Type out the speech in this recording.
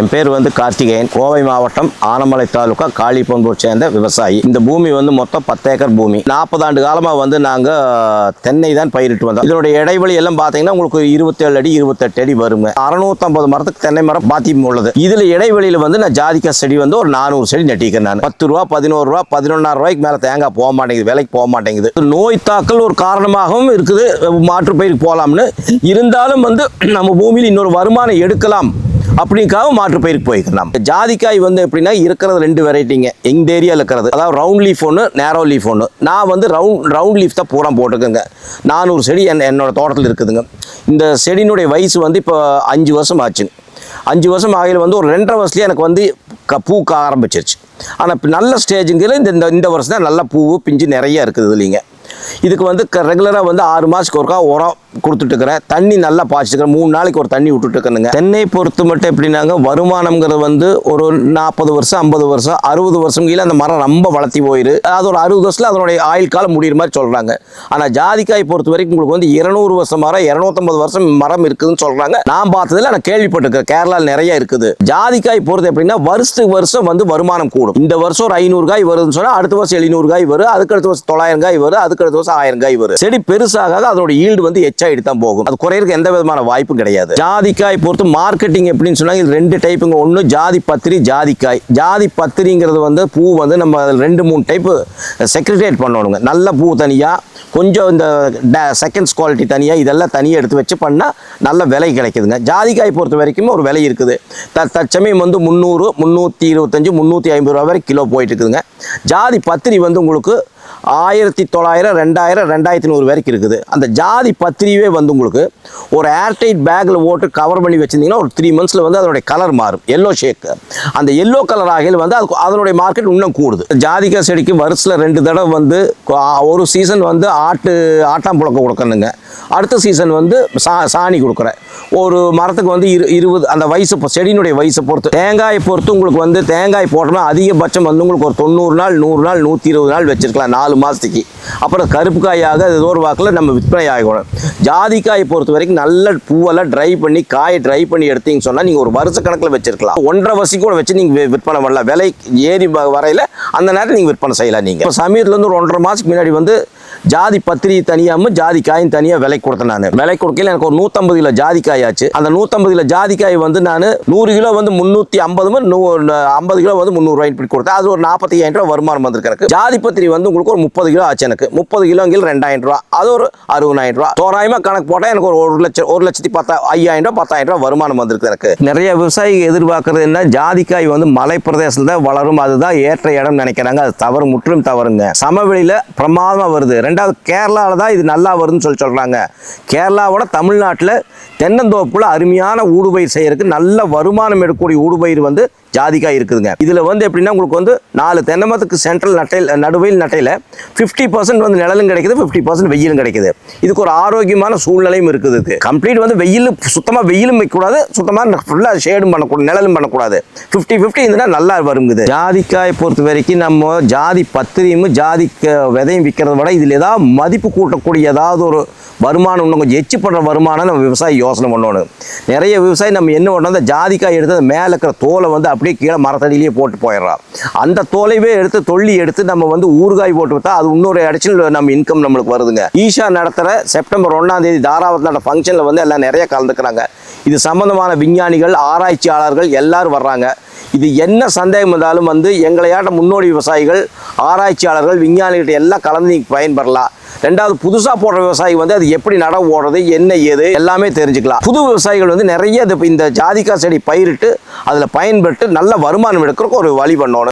என் பேர் வந்து கார்த்திகேயன். கோவை மாவட்டம் ஆனமலை தாலுக்கா காளிப்பம்பூர் சேர்ந்த விவசாயி. இந்த பூமி வந்து மொத்தம் பத்து ஏக்கர் பூமி. நாற்பது ஆண்டு காலமாக வந்து நாங்கள் தென்னை தான் பயிரிட்டு வந்தோம். இதனுடைய இடைவெளி எல்லாம் பார்த்தீங்கன்னா உங்களுக்கு இருபத்தேழு அடி இருபத்தெட்டு அடி வருங்க. அறுநூத்தம்பது மரத்துக்கு தென்னை மரம் பாத்தியம் உள்ளது. இதில் இடைவெளியில் வந்து நான் ஜாதிக்காய் செடி வந்து ஒரு நானூறு செடி நட்டிக்கிறேன் நான். பத்து ரூபா பதினோரு ரூபா பதினொன்னாயிரம் ரூபாய்க்கு மேலே தேங்காய் போக மாட்டேங்குது விலைக்கு போக மாட்டேங்குது. நோய் தாக்கல் ஒரு காரணமாகவும் இருக்குது. மாற்று பயிருக்கு போகலாம்னு இருந்தாலும் வந்து நம்ம பூமியில் இன்னொரு வருமானம் எடுக்கலாம். அப்படிங்காக மாற்று பயிருக்கு போய்க்கலாம். ஜாதிக்காய் வந்து எப்படின்னா இருக்கிறது ரெண்டு வெரைட்டிங்க எங்க ஏரியாவில் இருக்கிறது. அதாவது ரவுண்ட் லீஃப் ஒன்று நேரோ லீஃப் ஒன்று நான் வந்து ரவுண்ட் ரவுண்ட் லீஃப் தான் பூரா போட்டுக்கோங்க. நானூறு செடி என் என்னோடய தோட்டத்தில் இருக்குதுங்க. இந்த செடியினுடைய வயசு வந்து இப்போ அஞ்சு வருஷம் ஆச்சுங்க. அஞ்சு வருஷம் ஆகையில் வந்து ஒரு ரெண்டரை வருஷத்துலேயே எனக்கு வந்து க பூக்க ஆரம்பிச்சிருச்சு. ஆனால் இப்போ நல்ல ஸ்டேஜுங்கிற இந்த இந்த- இந்த வருஷம் தான் நல்ல பூ பிஞ்சு நிறைய இருக்குது இல்லைங்க இதுக்கு வந்து ரெகுலராக வந்து ஆறு மாதத்துக்கு ஒருக்கா உரம் கொடுத்துட்ருக்கிறேன் தண்ணி நல்லா பாய்ச்சிக்கிறேன் மூணு நாளைக்கு ஒரு தண்ணி விட்டுட்டு இருக்கணுங்க தென்னை பொறுத்து மட்டும் எப்படின்னாங்க வருமானம்ங்கிறது வந்து ஒரு நாற்பது வருஷம் ஐம்பது வருஷம் அறுபது வருஷம் கீழே அந்த மரம் ரொம்ப வளர்த்தி போயிரு. அது ஒரு அறுபது வருஷத்தில் அதனுடைய ஆயுள் காலம் முடியிற மாதிரி சொல்கிறாங்க ஆனால் ஜாதிக்காய் பொறுத்த வரைக்கும் உங்களுக்கு வந்து இருநூறு வருஷம் மரம் இரநூத்தம்பது வருஷம் மரம் இருக்குதுன்னு சொல்கிறாங்க நான் பார்த்ததுல நான் கேள்விப்பட்டிருக்கேன். கேரளாவில் நிறைய இருக்குது. ஜாதிக்காய் பொறுத்து எப்படின்னா வருஷத்துக்கு வருஷம் வந்து வருமானம் கூடும். இந்த வருஷம் ஒரு ஐநூறு காய் வருதுன்னு சொன்னால் அடுத்த வருஷம் எழுநூறு காய் வரும். அதுக்கு அடுத்த வருஷம் தொள்ளாயிரம் காய் வரும். அதுக்கு அடுத்த வருஷம் ஆயிரம் காய் வரும். செடி பெருசாக அதோட ஈல்டு வந்து ஆயிட்டு தான் போகும். அது குறையிறதுக்கு எந்த விதமான வாய்ப்பும் கிடையாது. ஜாதிக்காய் பொறுத்து மார்க்கெட்டிங் எப்படின்னு சொன்னாங்க இது ரெண்டு டைப்புங்க ஒன்று ஜாதி பத்திரி ஜாதிக்காய். ஜாதி பத்திரிங்கிறது வந்து பூ வந்து நம்ம அதில் ரெண்டு மூணு டைப்பு செக்ரிட்டேட் பண்ணணுங்க. நல்ல பூ தனியாக கொஞ்சம் இந்த செகண்ட்ஸ் குவாலிட்டி தனியாக இதெல்லாம் தனியாக எடுத்து வச்சு பண்ணால் நல்ல விலை கிடைக்குதுங்க. ஜாதிக்காய் பொறுத்த வரைக்கும் ஒரு விலை இருக்குது. த தற்சமயம் வந்து முந்நூறு முந்நூற்றி இருபத்தஞ்சு முந்நூற்றி ஐம்பது ரூபா வரை கிலோ போயிட்டு இருக்குதுங்க. ஜாதி பத்திரி வந்து உங்களுக்கு ஆயிரத்தி தொள்ளாயிரம் ரெண்டாயிரம் ரெண்டாயிரத்தி நூறு வரைக்கும் இருக்குது. அந்த ஜாதி பத்திரியவே வந்து உங்களுக்கு ஒரு ஏர்டைட் பேக்கில் ஓட்டு கவர் பண்ணி வச்சிருந்தீங்கன்னா ஒரு த்ரீ மந்த்ஸில் வந்து அதனுடைய கலர் மாறும். எல்லோ ஷேக் அந்த எல்லோ கலர் ஆகையில் வந்து அது அதனுடைய மார்க்கெட் இன்னும் கூடுது. ஜாதிக்காய் செடிக்கு வருஷத்தில் ரெண்டு தடவை வந்து ஒரு சீசன் வந்து ஆட்டு ஆட்டாம் புழக்கம் கொடுக்கணுங்க. அடுத்த சீசன் வந்து சா சாணி கொடுக்குறேன். ஒரு மரத்துக்கு வந்து இரு இருபது அந்த வயசு செடியினுடைய வயசை பொறுத்து. தேங்காயை பொறுத்து உங்களுக்கு வந்து தேங்காய் போட்டோம்னா அதிகபட்சம் வந்து உங்களுக்கு ஒரு தொண்ணூறு நாள் நூறு நாள் நூற்றி இருபது நாள் வச்சுருக்கலாம். நாலு மாதத்துக்கு அப்புறம் கருப்பு காயாக ஏதோ ஒரு வாக்கில் நம்ம விற்பனை ஆகணும் ஜாதிக்காயை பொறுத்த வரைக்கும் நல்ல பூவெல்லாம் ட்ரை பண்ணி காயை ட்ரை பண்ணி எடுத்தீங்கன்னு சொன்னால் நீங்கள் ஒரு வருஷ கணக்கில் வச்சிருக்கலாம். ஒன்றரை வருஷம் கூட வச்சு நீங்கள் விற்பனை பண்ணலாம். விலை ஏறி வரையில் அந்த நேரத்தில் நீங்கள் விற்பனை செய்யலாம் நீங்கள் இப்போ சமீபத்தில் ஒரு ஒன்றரை மாதத்துக்கு முன்னாடி வந்து ஜாதி பத்திரி தனியாகவும் ஜாதிக்காயும் தனியாக விலை கொடுத்தேன் நான். விலை கொடுக்கல எனக்கு ஒரு நூற்றம்பது கிலோ ஜாதிக்காய் ஆச்சு. அந்த நூற்றம்பது கிலோ ஜாதிக்காய் வந்து நான் நூறு கிலோ வந்து முந்நூற்றி ஐம்பது நூ ஐம்பது கிலோ வந்து முந்நூறுரூவா இப்படி கொடுத்தேன். அது ஒரு நாற்பத்தி ஐயாயிரம் ரூபா வருமானம் வந்திருக்கு எனக்கு. ஜாதி பத்திரி வந்து உங்களுக்கு ஒரு முப்பது கிலோ ஆச்சு எனக்கு. முப்பது கிலோங்கில் ரெண்டாயிரம் ரூபா அது ஒரு அறுபதாயிரம் ரூபா. தோராயமாக கணக்கு போட்டால் எனக்கு ஒரு ஒரு லட்சம் ஒரு லட்சத்தி பத்தா ஐயாயிரம் ரூபா பத்தாயிரம் ரூபா வருமானம் வந்திருக்கு எனக்கு. நிறைய விவசாயிகள் எதிர்பார்க்கறது என்ன? ஜாதிக்காய் வந்து மலை பிரதேசத்தில் தான் வளரும். அதுதான் ஏற்ற இடம் நினைக்கிறாங்க. அது தவறு முற்றிலும் தவறுங்க. சமவெளியில் பிரமாதமாக வருது. ரெண்டாவது கேரளாவில் தான் இது நல்லா வருதுன்னு சொல்லி சொல்கிறாங்க கேரளாவோட தமிழ்நாட்டில் தென்னந்தோப்புல அருமையான ஊடுபயிர் செய்யறதுக்கு நல்ல வருமானம் எடுக்கக்கூடிய ஊடுபயிர் வந்து ஜாதிக்காய் இருக்குதுங்க. இதில் வந்து எப்படின்னா உங்களுக்கு வந்து நாலு தென்னமரத்துக்கு சென்ட்ரல் நட்டையில் நடுவையில் நட்டையில் ஃபிஃப்டி பர்சன்ட் வந்து நிழலும் கிடைக்குது ஃபிஃப்டி பர்சன்ட் வெயிலும் கிடைக்குது. இதுக்கு ஒரு ஆரோக்கியமான சூழ்நிலையும் இருக்குது இதுக்கு கம்ப்ளீட் வந்து வெயில் சுத்தமாக வெயிலும் வைக்கக்கூடாது சுத்தமாக ஃபுல்லாக ஷேடும் பண்ணக்கூடாது நிழலும் பண்ணக்கூடாது. ஃபிஃப்டி ஃபிஃப்டி இருந்தால் நல்லா வருங்குது. ஜாதிக்காய் பொறுத்த வரைக்கும் நம்ம ஜாதி பத்திரியும் ஜாதி விதையும் விற்கிறத விட இதில் ஏதாவது மதிப்பு கூட்டக்கூடிய ஏதாவது ஒரு வருமானம் இன்னும் கொஞ்சம் எச்சு பண்ணுற வருமானம் நம்ம விவசாயி யோசனை பண்ணணும். நிறைய விவசாயி நம்ம என்ன பண்ணோம் அந்த ஜாதிக்காய் எடுத்து அந்த மேலே இருக்கிற தோலை வந்து அப்படியே கீழே மரத்தடியிலேயே போட்டு போயிடுறான். அந்த தோலைவே எடுத்து தொல்லி எடுத்து நம்ம வந்து ஊறுகாய் போட்டு விட்டா அது இன்னொரு இடத்துல நம்ம இன்கம் நம்மளுக்கு வருதுங்க. ஈஷா நடத்துகிற செப்டம்பர் ஒன்றாம் தேதி தாராவத்தில் ஃபங்க்ஷனில் வந்து எல்லாம் நிறைய கலந்துக்கிறாங்க. இது சம்பந்தமான விஞ்ஞானிகள் ஆராய்ச்சியாளர்கள் எல்லாரும் வர்றாங்க. இது என்ன சந்தேகம் இருந்தாலும் வந்து எங்களையாட்ட முன்னோடி விவசாயிகள் ஆராய்ச்சியாளர்கள் விஞ்ஞானிகிட்ட எல்லாம் கலந்து நீங்கள் பயன்பெறலாம். ரெண்டாவது புதுசாக போடுற விவசாயி வந்து அது எப்படி நடவு ஓடுறது என்ன ஏது எல்லாமே தெரிஞ்சுக்கலாம். புது விவசாயிகள் வந்து நிறைய இது- இந்த ஜாதிக்காய் செடி பயிரிட்டு அதில் பயன்பெற்று நல்ல வருமானம் எடுக்கிறதுக்கு ஒரு வழி பண்ணணும்.